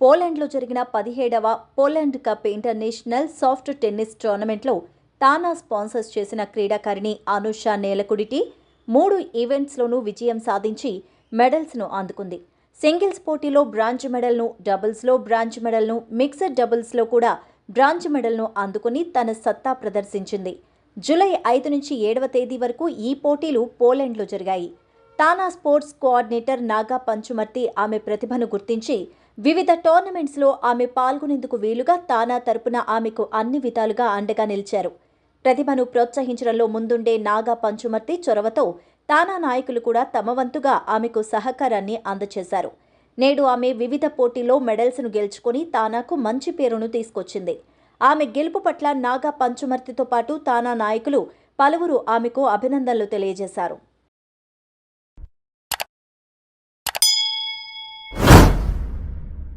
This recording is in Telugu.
పోలాండ్లో జరిగిన పదిహేడవ Poland cup international soft tennis టోర్నమెంట్లో తానా స్పాన్సర్స్ చేసిన క్రీడాకారిణి అనుష నేలకుడిటి మూడు ఈవెంట్స్లోనూ విజయం సాధించి మెడల్స్ను అందుకుంది. సింగిల్స్ పోటీలో బ్రాంజ్ మెడల్ను డబుల్స్లో బ్రాంజ్ మెడల్ను మిక్సడ్ డబుల్స్లో కూడా బ్రాంజ్ మెడల్ను అందుకుని తన సత్తా ప్రదర్శించింది. జూలై ఐదు నుంచి ఏడవ తేదీ వరకు ఈ పోటీలు పోలాండ్లో జరిగాయి. తానా స్పోర్ట్స్ కోఆర్డినేటర్ నాగా పంచుమర్తి ఆమె ప్రతిభను గుర్తించి వివిధ టోర్నమెంట్స్లో ఆమె పాల్గొనేందుకు వీలుగా తానా తరపున ఆమెకు అన్ని విధాలుగా అండగా నిలిచారు. ప్రతిభను ప్రోత్సహించడంలో ముందుండే నాగా పంచుమర్తి చొరవతో తానా నాయకులు కూడా తమ వంతుగా ఆమెకు సహకారాన్ని అందజేశారు నేడు ఆమె వివిధ పోటీల్లో మెడల్స్ను గెలుచుకొని తానాకు మంచి పేరును తీసుకొచ్చింది. ఆమె గెలుపు పట్ల నాగా పంచుమర్తితో పాటు తానా నాయకులు పలువురు ఆమెకు అభినందనలు తెలియజేశారు.